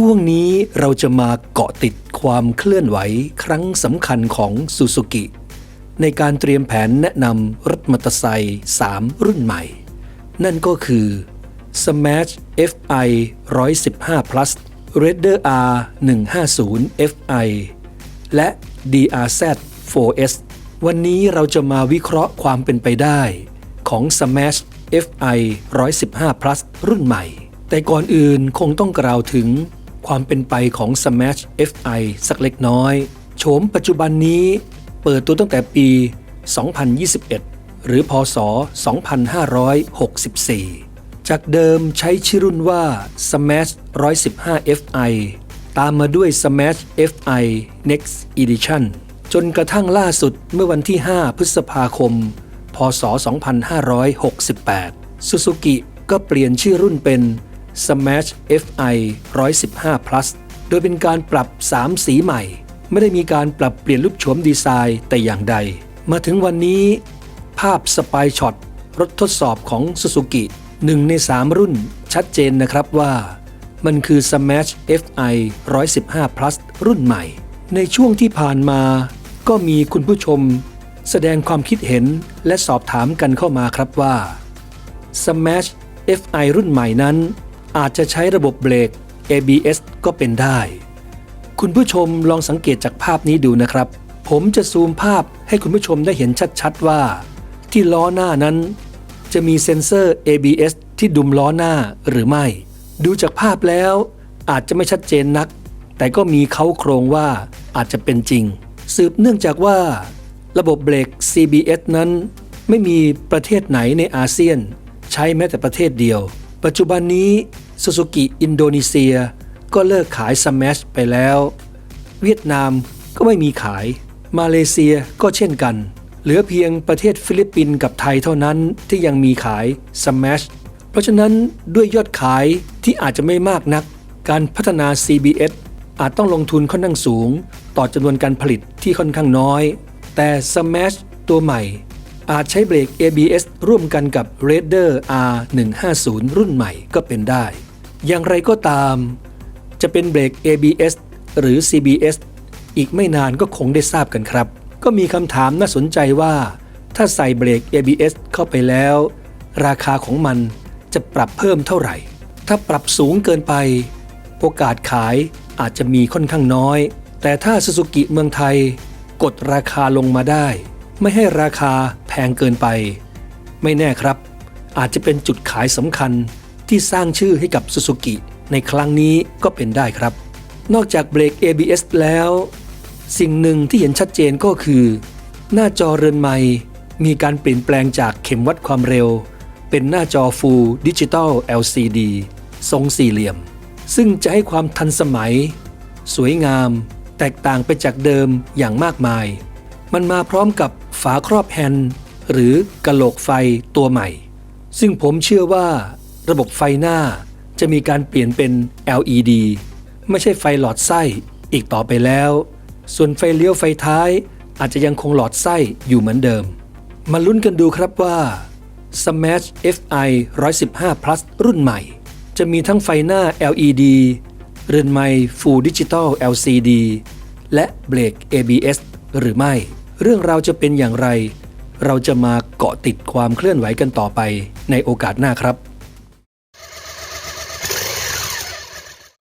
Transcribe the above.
ช่วงนี้เราจะมาเกาะติดความเคลื่อนไหวครั้งสำคัญของซูซูกิ ในการเตรียมแผนแนะนำรถมอเตอร์ไซค์3 รุ่นใหม่ นั่นก็คือ Smash FI 115 Plus Raider R 150 FI และ DRZ 4S วันนี้เราจะมาวิเคราะห์ความเป็นไปได้ของ Smash FI 115 Plus รุ่นใหม่ แต่ก่อนอื่นคงต้องกล่าวถึง ความเป็นไปของ Smash FI สักเล็กน้อย โฉมปัจจุบันนี้เปิดตัวตั้งแต่ปี 2021 หรือพศ 2564 จากเดิมใช้ชื่อรุ่นว่า Smash 115 FI ตามมาด้วย Smash FI Next Edition จนกระทั่งล่าสุดเมื่อวันที่ 5 พฤษภาคม พศ 2568 Suzuki ก็เปลี่ยนชื่อรุ่นเป็น Smash FI 115 Plus โดยเป็นการปรับ 3 สีใหม่ ไม่ได้มีการปรับเปลี่ยนรูปโฉมดีไซน์แต่อย่างใด มาถึงวันนี้ ภาพสปายช็อตรถทดสอบของ Suzuki หนึ่งใน 3 รุ่นชัดเจนนะครับว่า มันคือ Smash FI 115 Plus รุ่นใหม่ ในช่วงที่ผ่านมา ก็มีคุณผู้ชม แสดงความคิดเห็นและสอบถามกันเข้ามาครับว่า Smash FI รุ่นใหม่นั้น อาจจะใช้ระบบเบรก ABS ก็เป็นได้ คุณผู้ชมลองสังเกตจากภาพนี้ดูนะครับ ผมจะซูมภาพให้คุณผู้ชมได้เห็นชัดๆว่า ที่ล้อหน้านั้น จะมีเซ็นเซอร์ ABS ที่ดุมล้อหน้าหรือไม่ ดูจากภาพแล้วอาจจะไม่ชัดเจนนัก แต่ก็มีเขาโครงว่าอาจจะเป็นจริง สืบเนื่องจากว่า ระบบเบรก CBS นั้นไม่มีประเทศไหนในอาเซียน ใช้แม้แต่ประเทศเดียว ปัจจุบันนี้ Suzuki อินโดนีเซีย ก็เลิกขาย Smash ไปแล้ว เวียดนามก็ไม่มีขาย มาเลเซียก็เช่นกัน เหลือเพียงประเทศฟิลิปปินส์กับไทยเท่านั้นที่ยังมีขาย Smash เพราะฉะนั้นด้วยยอดขายที่อาจจะไม่มากนัก การพัฒนา CBS อาจต้องลงทุนค่อนข้างสูง ต่อจำนวนการผลิตที่ค่อนข้างน้อย แต่ Smash ตัวใหม่ อาจใช้เบรก ABS ร่วมกันกับ Raider R150 รุ่นใหม่ก็เป็นได้ อย่างไรก็ตาม จะเป็นเบรก ABS หรือ CBS อีกไม่นานก็คงได้ทราบกันครับ ก็มีคำถามน่าสนใจว่า ถ้าใส่เบรก ABS เข้าไปแล้ว ราคาของมันจะปรับเพิ่มเท่าไหร่ ถ้าปรับสูงเกินไป โอกาสขายอาจจะมีค่อนข้างน้อย แต่ถ้า Suzuki เมืองไทย กดราคาลงมาได้ ไม่ให้ราคาแพงเกินไป ไม่แน่ครับ อาจจะเป็นจุดขายสำคัญ ที่สร้างชื่อให้กับ Suzuki ในครั้งนี้ก็เป็นได้ครับ นอกจากเบรก ABS แล้ว สิ่งหนึ่งที่เห็นชัดเจนก็คือ หน้าจอเรือนไม้มีการเปลี่ยนแปลงจากเข็มวัดความเร็ว เป็นหน้าจอ Full Digital LCD ทรงสี่เหลี่ยม ซึ่งจะให้ความทันสมัย สวยงาม แตกต่างไปจากเดิมอย่างมากมาย มันมาพร้อมกับฝาครอบแฮนด์หรือกะโหลกไฟตัวใหม่ ซึ่งผมเชื่อว่า ระบบไฟหน้าจะมีการเปลี่ยนเป็น LED ไม่ใช่ไฟหลอดไส้อีกต่อไปแล้ว ส่วนไฟเลี้ยวไฟท้ายอาจจะยังคงหลอดไส้อยู่เหมือนเดิม มาลุ้นกันดูครับว่า Smash FI 115 Plus รุ่นใหม่ จะมีทั้งไฟหน้า LED เรือนไม้ Full Digital LCD และเบรก ABS หรือไม่ เรื่องราวจะเป็นอย่างไร เราจะมาเกาะติดความเคลื่อนไหวกันต่อไปในโอกาสหน้าครับ